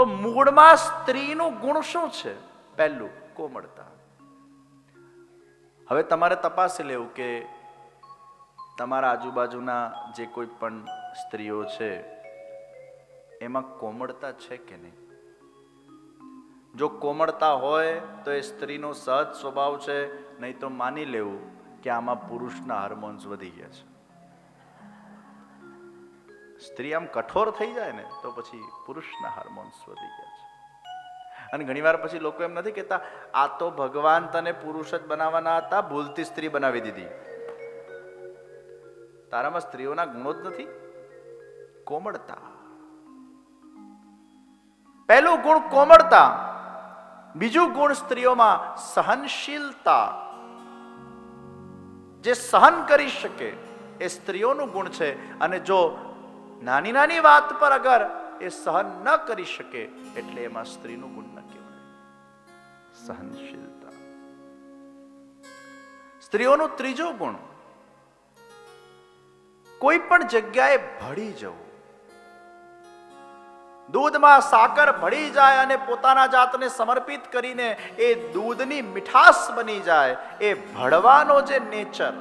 તો મૂળમાં સ્ત્રીનું ગુણ શું છે? પહેલું, કોમળતા. હવે તમારે તપાસી લેવું કે તમારા આજુબાજુના જે કોઈ પણ સ્ત્રીઓ છે, એમાં કોમળતા છે કે નહીં? જો કોમળતા હોય તો એ સ્ત્રીનો સહજ સ્વભાવ છે, નહીં તો માની લેવું કે આમાં પુરુષના હાર્મોન્સ વધી ગયા છે. સ્ત્રી આમ કઠોર થઈ જાય ને, તો પછી પુરુષના હાર્મોન્સ વધી ગયા છે. અને ઘણીવાર પછી લોકો એમ નથી કહેતા, આ તો ભગવાન તને પુરુષ જ બનાવવાના હતા, ભૂલથી સ્ત્રી બનાવી દીધી. તારામાં સ્ત્રીઓના ગુણો જ નથી. કોમળતા. પહેલું ગુણ કોમળતા, બીજું ગુણ સ્ત્રીઓમાં સહનશીલતા. જે સહન કરી શકે, એ સ્ત્રીઓનું ગુણ છે. અને જો નાની નાની વાત પર અગર એ સહન ન કરી શકે, એટલે એમાં સ્ત્રીનું ગુણ ન કહેવાય. સહનશીલતા. સ્ત્રીઓનું ત્રીજો ગુણ, કોઈ પણ જગ્યાએ ભળી જવું. દૂધમાં સાકર ભળી જાય અને પોતાના જાતને સમર્પિત કરીને એ દૂધની મીઠાશ બની જાય, એ ભળવાનો જે નેચર.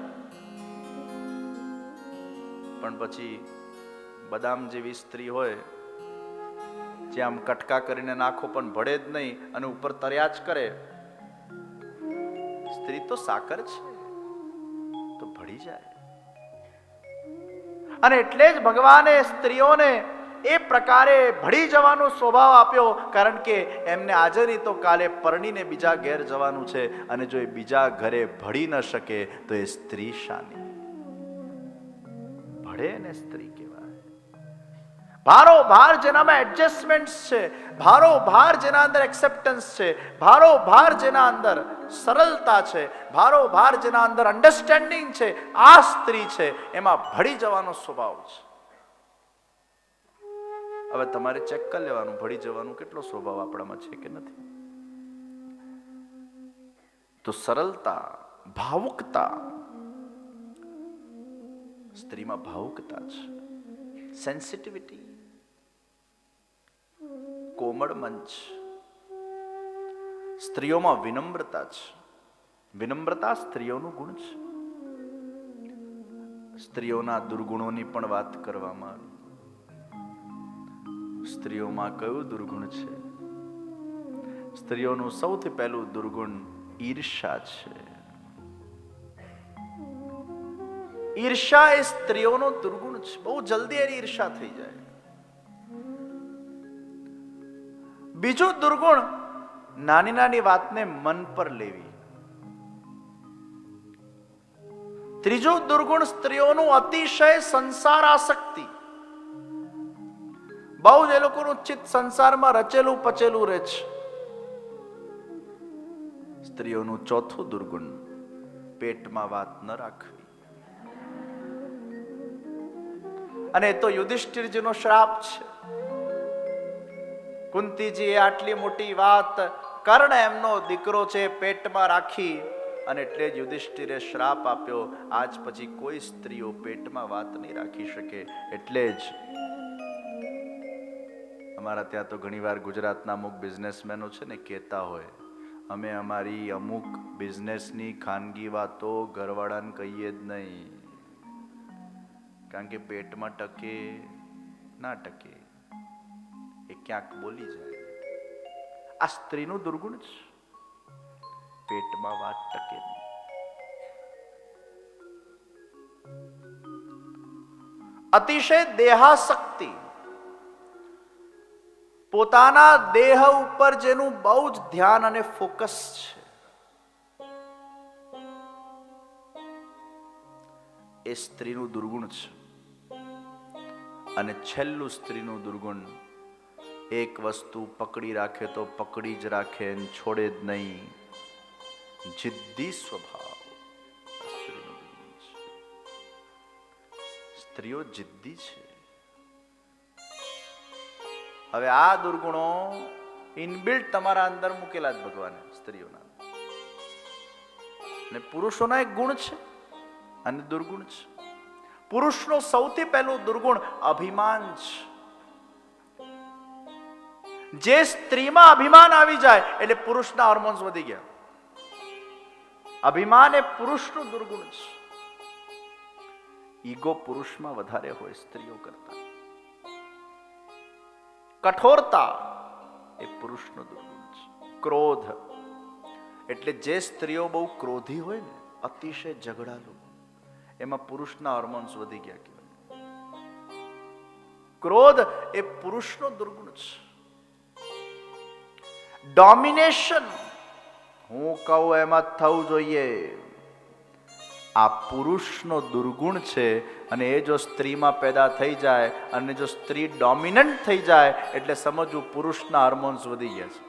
પણ પછી બદામ જેવી સ્ત્રી હોય, જે આમ કટકા કરીને નાખો પણ ભળે જ નહીં અને ઉપર તર્યા જ કરે, સ્ત્રી તો સાકર છે, તો ભળી જાય. અને એટલે જ ભગવાને સ્ત્રીઓને એ પ્રકારે ભળી જવાનો સ્વભાવ આપ્યો, કારણ કે એમને આજે નહીં તો કાલે પરણીને બીજા ઘેર જવાનું છે અને જો એ બીજા ઘરે ભળી ન શકે તો એ સ્ત્રી શાની? ભળે ને સ્ત્રી કહેવાય. ભારો ભાર જેનામાં એડજસ્ટમેન્ટ છે, ભારો ભાર જેના અંદર એક્સેપ્ટન્સ છે, ભારો ભાર જેના અંદર સરળતા છે, ભારો ભાર જેના અંદર અન્ડરસ્ટેન્ડિંગ છે, આ સ્ત્રી છે, એમાં ભળી જવાનો સ્વભાવ છે. હવે તમારે ચેક કરી લેવાનું, ભળી જવાનું કેટલો સ્વભાવ આપણામાં છે કે નથી? તો સરળતા, ભાવુકતા. સ્ત્રીમાં ભાવુકતા છે સેન્સિટિવિટી કોમળ મંચ સ્ત્રીઓમાં વિનમ્રતા છે વિનમ્રતા સ્ત્રીઓનું ગુણ છે સ્ત્રીઓના દુર્ગુણોની પણ વાત કરવામાં આવી સ્ત્રીઓમાં કયું દુર્ગુણ છે સ્ત્રીઓનું સૌથી પહેલું દુર્ગુણ ઈર્ષા છે ઈર્ષા એ સ્ત્રીઓનો દુર્ગુણ છે બહુ જલ્દી એની ઈર્ષા થઈ જાય. બીજું દુર્ગુણ નાની નાની વાતને મન પર લેવી. ત્રીજું દુર્ગુણ સ્ત્રીઓનું અતિશય સંસાર આસક્તિ બહુ જ એ લોકોનું ચિત્ત સંસારમાં રચેલું પચેલું રહે છે. સ્ત્રીઓનું ચોથું દુર્ગુણ, પેટમાં વાત ન રાખવી. અને એ તો યુધિષ્ઠિરજીનો શ્રાપ છે. કુંતીજીએ આટલી મોટી વાત કર્ણ એમનો દીકરો છે પેટમાં રાખી અને એટલે જ યુધિષ્ઠિરે શ્રાપ આપ્યો. આજ પછી કોઈ સ્ત્રીઓ પેટમાં વાત નહીં રાખી શકે. એટલે જ અમારા ત્યાં તો ઘણીવાર ગુજરાતના અમુક બિઝનેસમેનો છે ને કહેતા હોય, અમે અમારી અમુક બિઝનેસની ખાનગી વાતો ઘરવાળાને કહીએ જ નહીં. કારણ કે પેટમાં ટકે, ના ટકે, એ ક્યાંક બોલી જાય. આ સ્ત્રીનું દુર્ગુણ છે પેટમાં વાત ટકે નહીં. અતિશય દેહાશક્તિ પોતાના દેહ ઉપર જેનું બહુ જ ધ્યાન અને ફોકસ છે. એ સ્ત્રીનું દુર્ગુણ છે અને છેલ્લું સ્ત્રીનું દુર્ગુણ. એક વસ્તુ પકડી રાખે તો પકડી જ રાખે છોડે જ નહીં. જિદ્દી સ્વભાવ. સ્ત્રીઓ જિદ્દી છે. હવે આ દુર્ગુણો ઇનબિલ્ટ તમારા અંદર મૂકેલા જ ભગવાને, સ્ત્રીઓના ને પુરુષોના એક ગુણ છે અને દુર્ગુણ છે. પુરુષનો સૌથી પહેલું દુર્ગુણ અભિમાન છે જે સ્ત્રીમાં અભિમાન આવી જાય, એટલે પુરુષના હોર્મોન્સ વધી ગયા. અભિમાન એ પુરુષનું દુર્ગુણ છે ઈગો પુરુષમાં વધારે હોય સ્ત્રીઓ કરતા. કઠોરતા એ પુરુષનું દુર્ગુણ છે ક્રોધ. એટલે જે સ્ત્રીઓ બહુ ક્રોધી હોય ને, અતિશય ઝઘડાલુ. એમાં પુરુષના હોર્મોન્સ વધી ગયા કહેવાય. ક્રોધ એ પુરુષનો દુર્ગુણ છે. ડોમિનેશન હું કહું એમાં થવું જોઈએ. આ પુરુષનો દુર્ગુણ છે અને એ જો સ્ત્રીમાં પેદા થઈ જાય અને જો સ્ત્રી ડોમિનન્ટ થઈ જાય, એટલે સમજવું પુરુષના હાર્મોન્સ વધી ગયા છે.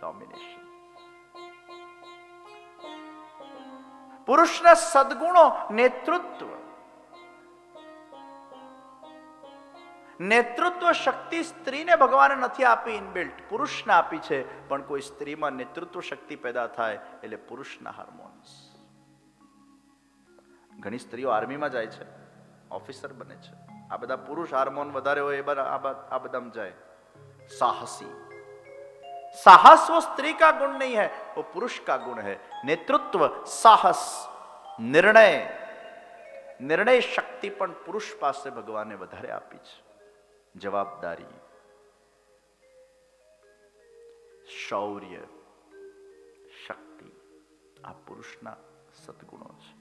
ડોમિનેશન પુરુષના સદગુણો નેતૃત્વ. નેતૃત્વ શક્તિ સ્ત્રીને ભગવાને નથી આપી ઇનબિલ્ટ પુરુષને આપી છે, પણ કોઈ સ્ત્રીમાં નેતૃત્વ શક્તિ પેદા થાય એટલે પુરુષના હાર્મોન્સ ઘણી સ્ત્રીઓ આર્મીમાં જાય છે ઓફિસર બને છે. આ બધા પુરુષ હાર્મોન વધારે હોય એ બધા આ બધામાં જાય. સાહસી. साहस वो स्त्री का गुण नहीं है वो पुरुष का गुण है नेतृत्व साहस નિર્ણય નિર્ણય શક્તિ પણ પુરુષ પાસે ભગવાને વધારે આપી છે જવાબદારી શૌર્ય શક્તિ આ પુરુષના સદગુણો છે